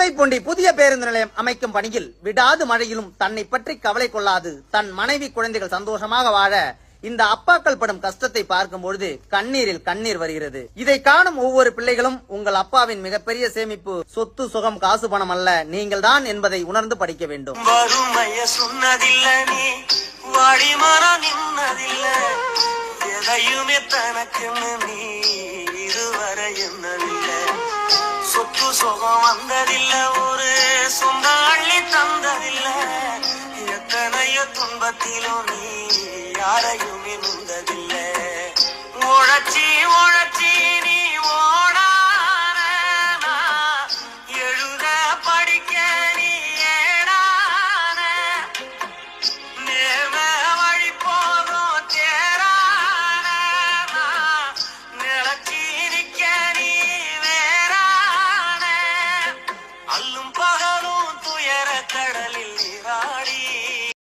சூறைப்பொண்டி புதிய பேருந்து நிலையம் அமைக்கும் பணியில் விடாது மழையிலும் தன்னை பற்றி கவலை கொள்ளாது. தன் மனைவி குழந்தைகள் சந்தோஷமாக வாழ இந்த அப்பாக்கள் படும் கஷ்டத்தை பார்க்கும் பொழுது கண்ணீரில் கண்ணீர் வருகிறது. இதை காணும் ஒவ்வொரு பிள்ளைகளும் உங்கள் அப்பாவின் மிகப்பெரிய சேமிப்பு சொத்து சுகம் காசு பணம் அல்ல. நீங்கள் தான் என்பதை உணர்ந்து படிக்க வேண்டும். எதையுமே நீ இதுவரை சுகம் வந்ததில்ல ஒரு சொந்த அள்ளி தந்ததில்ல. எத்தனையோ துன்பத்திலும் நீ யாரையுமே